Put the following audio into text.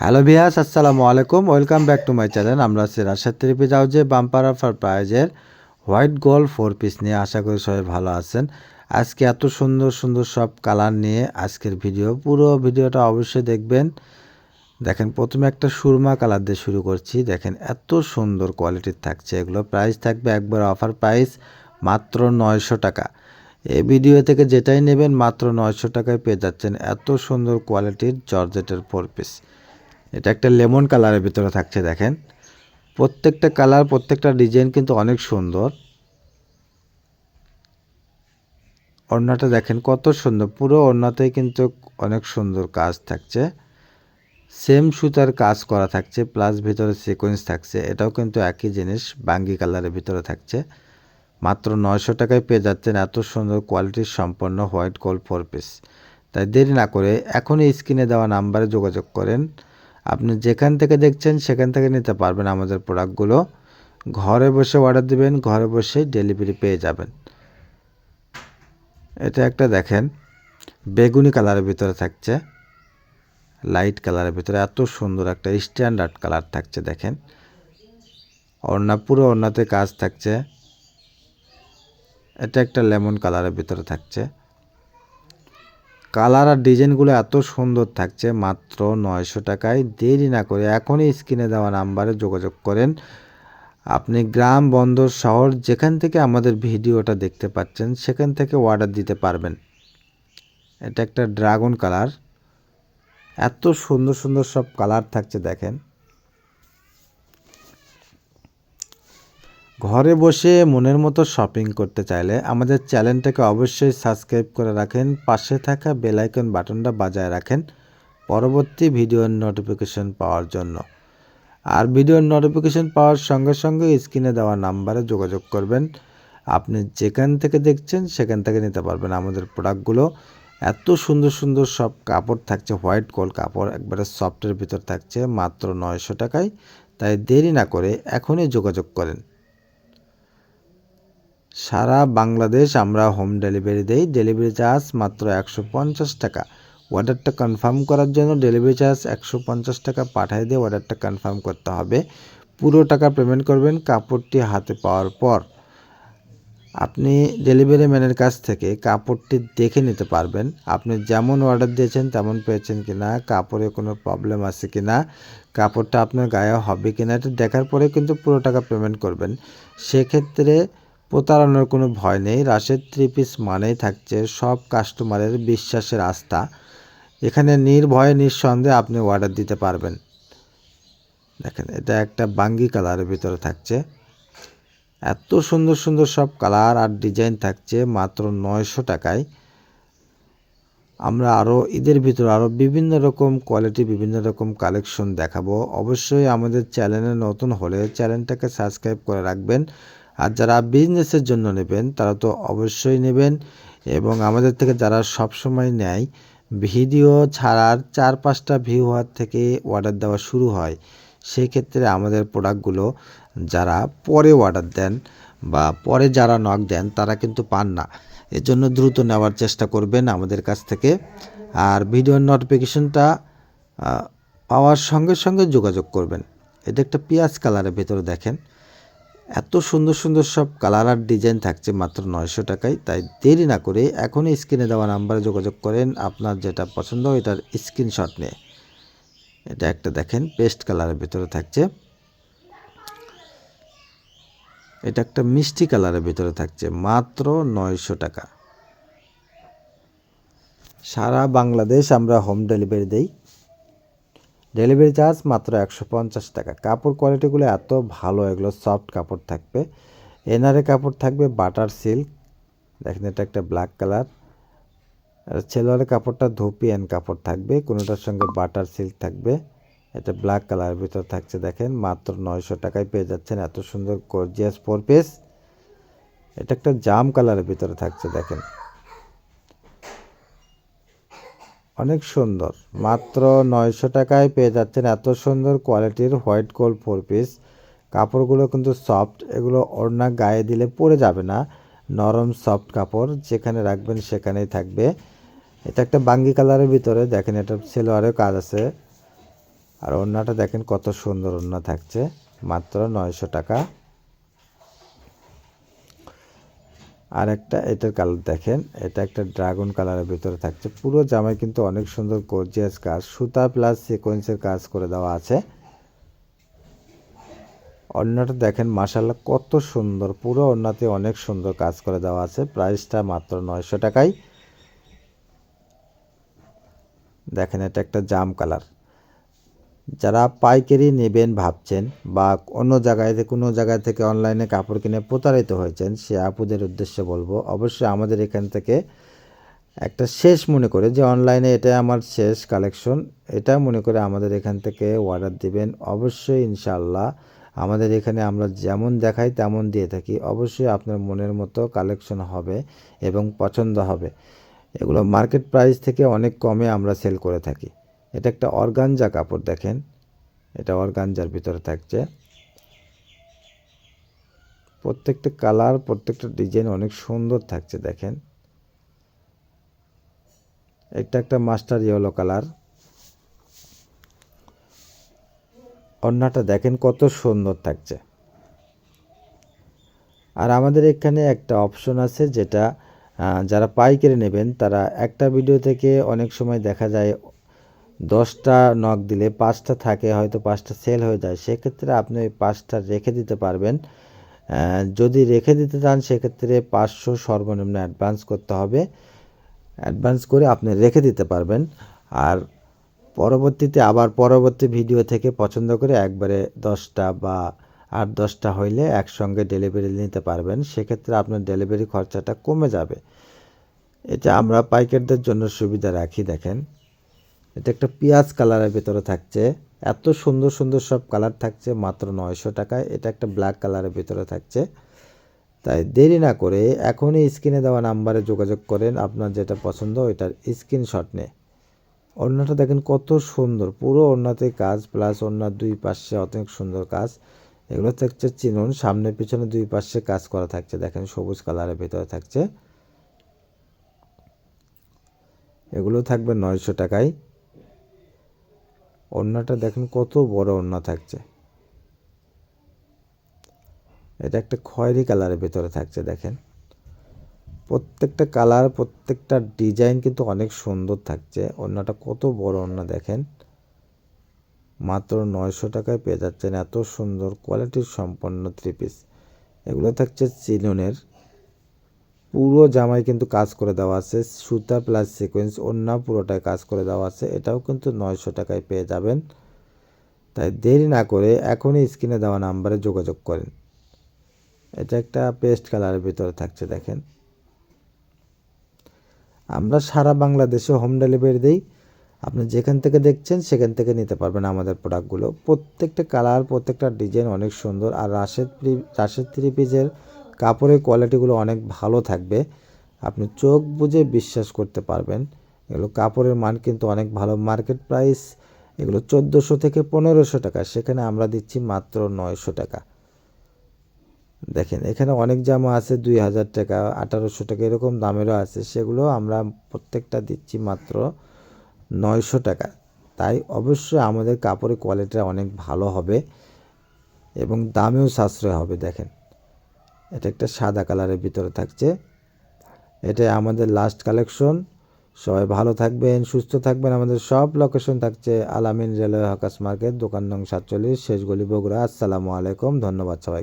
Hello viewers আসসালামু আলাইকুম welcome back to my channel আমরা আছি রাজশাহী যাও যে বাম্পার অফার প্রাইজের হোয়াইট গোল্ড ফোর পিস নিয়ে আশা করি সবাই ভালো আছেন। আজকে এত সুন্দর সুন্দর সব কালার নিয়ে আজকের ভিডিও পুরো ভিডিওটা অবশ্যই দেখবেন। দেখেন, প্রথমে একটা সুরমা কালার দিয়ে শুরু করছি। দেখেন, এত সুন্দর কোয়ালিটির থাকছে। এগুলো প্রাইস থাকবে একবার অফার প্রাইস মাত্র নয়শো টাকা। এই ভিডিও থেকে যেটাই নেবেন মাত্র নয়শো টাকায় পেয়ে যাচ্ছেন এত সুন্দর কোয়ালিটির জর্জেটের ফোর পিস এটা একটা লেমন কালারের ভিতরে থাকছে, দেখেন। প্রত্যেকটা কালার, প্রত্যেকটা ডিজাইন কিন্তু অনেক সুন্দর। ওড়নাটা দেখেন কত সুন্দর, পুরো ওড়নাতেই কিন্তু অনেক সুন্দর কাজ থাকছে। সেম সুতার কাজ করা থাকছে, প্লাস ভিতরে সিকোয়েন্স থাকছে। এটাও কিন্তু একই জিনিস, বাঙ্গি কালারের ভিতরে থাকছে। মাত্র নয়শো টাকায় পেয়ে যাচ্ছেন, এত সুন্দর কোয়ালিটির সম্পন্ন হোয়াইট গোল্ড ফোর পিস তাই দেরি না করে এখনই স্ক্রিনে দেওয়া নাম্বারে যোগাযোগ করেন। আপনি যেখান থেকে দেখছেন, সেখান থেকে নিতে পারবেন আমাদের প্রোডাক্টগুলো ঘরে বসে অর্ডার দিবেন, ঘরে বসে ডেলিভারি পেয়ে যাবেন। এটা একটা দেখেন, বেগুনি কালারের ভিতরে থাকছে লাইট কালারের ভিতরে। এত সুন্দর একটা স্ট্যান্ডার্ড কালার থাকছে, দেখেন। ওড়না পুরো ওড়নাতে কাজ থাকছে। এটা একটা লেমন কালারের ভিতরে থাকছে। কালার আর ডিজাইনগুলো এত সুন্দর থাকছে, মাত্র নয়শো টাকায়। দেরি না করে এখনই স্ক্রিনে দেওয়া নাম্বারে যোগাযোগ করেন। আপনি গ্রাম, বন্দর, শহর, যেখান থেকে আমাদের ভিডিওটা দেখতে পাচ্ছেন, সেখান থেকে অর্ডার দিতে পারবেন। এটা একটা ড্রাগন কালার। এত সুন্দর সুন্দর সব কালার থাকছে, দেখেন। ঘরে বসে মনের মতো শপিং করতে চাইলে আমাদের চ্যানেলটাকে অবশ্যই সাবস্ক্রাইব করে রাখেন, পাশে থাকা বেল আইকন বাটনটা বাজায় রাখেন পরবর্তী ভিডিওর নোটিফিকেশন পাওয়ার জন্য। আর ভিডিওর নোটিফিকেশন পাওয়ার সঙ্গে সঙ্গে স্ক্রিনে দেওয়া নাম্বারে যোগাযোগ করবেন। আপনি যেখান থেকে দেখছেন সেখান থেকে নিতে পারবেন আমাদের প্রোডাক্টগুলো এত সুন্দর সুন্দর সব কাপড় থাকছে হোয়াইট গোল্ড কাপড়, একবারে সফটের ভিতর থাকছে, মাত্র নয়শো টাকায়। তাই দেরি না করে এখনই যোগাযোগ করেন। সারা বাংলাদেশ আমরা হোম ডেলিভারি দেই। ডেলিভারি চার্জ মাত্র একশো পঞ্চাশ টাকা। অর্ডারটা কনফার্ম করার জন্য ডেলিভারি চার্জ একশো পঞ্চাশ টাকা পাঠিয়ে দিয়ে অর্ডারটা কনফার্ম করতে হবে। পুরো টাকা পেমেন্ট করবেন কাপড়টি হাতে পাওয়ার পর। আপনি ডেলিভারি ম্যানের কাছ থেকে কাপড়টি দেখে নিতে পারবেন। আপনি যেমন অর্ডার দিয়েছেন তেমন পেয়েছেন কি না কাপড়ে কোনো প্রবলেম আছে কি না কাপড়টা আপনার গায়ে হবে কি না এটা দেখার পরে কিন্তু পুরো টাকা পেমেন্ট করবেন। সেক্ষেত্রে প্রতারণার কোনো ভয় নেই। রাশের থ্রি পিস মানেই থাকছে সব কাস্টমারের বিশ্বাসের আস্থা। এখানে নির্ভয়ে, নিঃসন্দেহে আপনি অর্ডার দিতে পারবেন। দেখেন, এটা একটা বাঙ্গি কালারের ভিতরে থাকছে। এত সুন্দর সুন্দর সব কালার আর ডিজাইন থাকছে মাত্র নয়শো টাকায়। আমরা আরও ঈদের ভিতরে আরও বিভিন্ন রকম কোয়ালিটি বিভিন্ন রকম কালেকশন দেখাবো। অবশ্যই আমাদের চ্যানেলে নতুন হলে চ্যানেলটাকে সাবস্ক্রাইব করে রাখবেন। আর যারা বিজনেসের জন্য নেবেন, তারা তো অবশ্যই নেবেন এবং আমাদের থেকে যারা সবসময় নেয়, ভিডিও ছাড়ার চার পাঁচটা ভিউ হওয়ার থেকে অর্ডার দেওয়া শুরু হয়। সেই ক্ষেত্রে আমাদের প্রোডাক্টগুলো যারা পরে অর্ডার দেন বা পরে যারা নক দেন, তারা কিন্তু পান না। এর জন্য দ্রুত নেওয়ার চেষ্টা করবেন আমাদের কাছ থেকে। আর ভিডিওর নোটিফিকেশনটা পাওয়ার সঙ্গে সঙ্গে যোগাযোগ করবেন। এটা একটা পেঁয়াজ কালারের ভেতরে দেখেন। এত সুন্দর সুন্দর সব কালার আর ডিজাইন থাকছে মাত্র নয়শো টাকায়, তাই দেরি না করে এখনই স্ক্রিনে দেওয়া নাম্বারে যোগাযোগ করেন আপনার যেটা পছন্দ এটার স্ক্রিনশট নিয়ে। এটা একটা দেখেন পেস্ট কালারের ভিতরে থাকছে। এটা একটা মিষ্টি কালারের ভিতরে থাকছে, মাত্র নয়শো টাকা। সারা বাংলাদেশ আমরা হোম ডেলিভারি দেই। ডেলিভারি চার্জ মাত্র একশো পঞ্চাশ টাকা। কাপড় কোয়ালিটিগুলো এত ভালো, এগুলো সফট কাপড় থাকবে। এনারে কাপড় থাকবে বাটার সিল্ক দেখেন এটা একটা ব্ল্যাক কালার ছেলোয়ারের কাপড়টা ধুপি অ্যান্ড কাপড় থাকবে, কোনোটার সঙ্গে বাটার সিল্ক থাকবে। এটা ব্ল্যাক কালারের ভিতর থাকছে, দেখেন, মাত্র নয়শো টাকায় পেয়ে যাচ্ছেন এত সুন্দর গর্জিয়াস ফোর পিস এটা একটা জাম কালারের ভিতরে থাকছে, দেখেন। অনেক সুন্দর। মাত্র নয়শো টাকায় পেয়ে যাচ্ছেন এত সুন্দর কোয়ালিটির হোয়াইট গোল্ড ফোর পিস। কাপড়গুলো কিন্তু সফট, এগুলো ওড়না গায়ে দিলে পরে যাবে না। নরম, সফট কাপড়, যেখানে রাখবেন সেখানেই থাকবে। এটা একটা বাঙ্গি কালারের ভিতরে, দেখেন এটা সেলোয়ারেও কাজ আছে। আর ওড়নাটা দেখেন কত সুন্দর ওড়না থাকছে। মাত্র নয়শো টাকা। আর একটা এটার কালার দেখেন, এটা একটা ড্রাগন কালারের ভিতরে থাকছে। পুরো জামায় কিন্তু অনেক সুন্দর গর্জিয়াস কাজ। সুতা প্লাস সিকোয়েন্সের কাজ করে দেওয়া আছে। অন্যটা দেখেন মাসাল্লাহ কত সুন্দর। পুরো অন্যতে অনেক সুন্দর কাজ করে দেওয়া আছে। প্রাইসটা মাত্র নয়শো টাকায়। দেখেন, এটা একটা জাম কালার যারা পাইকারি নেবেন ভাবছেন বা অন্য জায়গায় কোনো জায়গা থেকে অনলাইনে কাপড় কিনে প্রতারিত হয়েছেন, সে আপুদের উদ্দেশ্যে বলব, অবশ্যই আমাদের এখান থেকে একটা শেষ মনে করে, যে অনলাইনে এটা আমার শেষ কালেকশন এটা মনে করে আমাদের এখান থেকে অর্ডার দিবেন। অবশ্যই ইনশাল্লাহ আমাদের এখানে আমরা যেমন দেখাই তেমন দিয়ে থাকি, অবশ্যই আপনার মনের মতো কালেকশন হবে এবং পছন্দ হবে। এগুলো মার্কেট প্রাইস থেকে অনেক কমে আমরা সেল করে থাকি। এটা একটা অর্গানজা কাপড়, দেখেন। এটা অর্গানজার ভিতরে থাকছে। প্রত্যেকটা কালার, প্রত্যেকটা ডিজাইন অনেক সুন্দর থাকছে, দেখেন। এটা একটা মাস্টার ইয়েলো কালার। অন্যটা দেখেন কত সুন্দর থাকছে। আর আমাদের এখানে একটা অপশন আছে যেটা যারা পাইকারি নেবেন, তারা একটা ভিডিও থেকে অনেক সময় দেখা যায় দশটা নখ দিলে পাঁচটা থাকে, হয়তো পাঁচটা সেল হয়ে যায়। সেক্ষেত্রে আপনি ওই পাঁচটা রেখে দিতে পারবেন। যদি রেখে দিতে চান, সেক্ষেত্রে পাঁচশো সর্বনিম্ন অ্যাডভান্স করতে হবে। অ্যাডভান্স করে আপনি রেখে দিতে পারবেন। আর পরবর্তীতে, আবার পরবর্তী ভিডিও থেকে পছন্দ করে একবারে দশটা বা আট, দশটা হইলে একসঙ্গে ডেলিভারি নিতে পারবেন। সেক্ষেত্রে আপনার ডেলিভারি খরচাটা কমে যাবে। এটা আমরা পাইকারদের জন্য সুবিধা রাখি, দেখেন। এটা একটা পেঁয়াজ কালারের ভেতরে থাকছে। এত সুন্দর সুন্দর সব কালার থাকছে, মাত্র নয়শো টাকায়। এটা একটা ব্ল্যাক কালারের ভেতরে থাকছে। তাই দেরি না করে এখনই স্ক্রিনে দেওয়া নাম্বারে যোগাযোগ করেন। আপনার যেটা পছন্দ ওইটার স্ক্রিনশট নে ওড়নাটা দেখেন কত সুন্দর। পুরো ওড়নাতে কাজ, প্লাস ওড়নার দুই পাশে অনেক সুন্দর কাজ। এগুলো থাকছে চিনুন, সামনে পিছনে দুই পাশে কাজ করা থাকছে। দেখেন সবুজ কালারের ভেতরে থাকছে। এগুলো থাকবে নয়শো টাকায়। ওড়নাটা দেখেন কত বড় ওড়না থাকছে। এটা একটা খয়েরি কালারের ভেতরে থাকছে, দেখেন। প্রত্যেকটা কালার, প্রত্যেকটা ডিজাইন কিন্তু অনেক সুন্দর থাকছে। ওড়নাটা কত বড় ওড়না দেখেন। মাত্র নয়শো টাকায় পেয়ে যাচ্ছেন। এত সুন্দর কোয়ালিটির সম্পন্ন থ্রি পিস এগুলো থাকছে চিননের পুরো জামায় কিন্তু কাজ করে দেওয়া আছে, সুতা প্লাস সিকোয়েন্স অন্য পুরোটায় কাজ করে দেওয়া আছে, এটাও কিন্তু নয়শো টাকায় পেয়ে যাবেন। তাই দেরি না করে এখনই স্ক্রিনে দেওয়া নাম্বারে যোগাযোগ করেন। এটা একটা পেস্ট কালারের ভিতরে থাকছে, দেখেন। আমরা সারা বাংলাদেশে হোম ডেলিভারি দিই। আপনি যেখান থেকে দেখছেন সেখান থেকে নিতে পারবেন আমাদের প্রোডাক্টগুলো প্রত্যেকটা কালার প্রত্যেকটা ডিজাইন অনেক সুন্দর। আর রাশেদ রাশেদ থ্রি পিসের কাপড়ের কোয়ালিটিগুলো অনেক ভালো থাকবে। আপনি চোখ বুঝে বিশ্বাস করতে পারবেন। এগুলো কাপড়ের মান কিন্তু অনেক ভালো। মার্কেট প্রাইস এগুলো চোদ্দোশো থেকে পনেরোশো টাকা। সেখানে আমরা দিচ্ছি মাত্র নয়শো টাকা। দেখেন, এখানে অনেক জামা আছে দুই হাজার টাকা, আঠারোশো টাকা, এরকম দামেরও আছে। সেগুলো আমরা প্রত্যেকটা দিচ্ছি মাত্র নয়শো টাকা। তাই অবশ্যই আমাদের কাপড়ের কোয়ালিটিটা অনেক ভালো হবে এবং দামেও সাশ্রয় হবে, দেখেন। এটা একটা সাদা কালারের ভিতরে থাকছে। এটা আমাদের লাস্ট কালেকশন সবাই ভালো থাকবেন, সুস্থ থাকবেন। আমাদের সব লোকেশন থাকছে আলামিন রেলওয়ে হকাস মার্কেট, দোকান নং সাতচল্লিশ শেষ গলি বগুড়া। আসসালামু আলাইকুম, ধন্যবাদ সবাই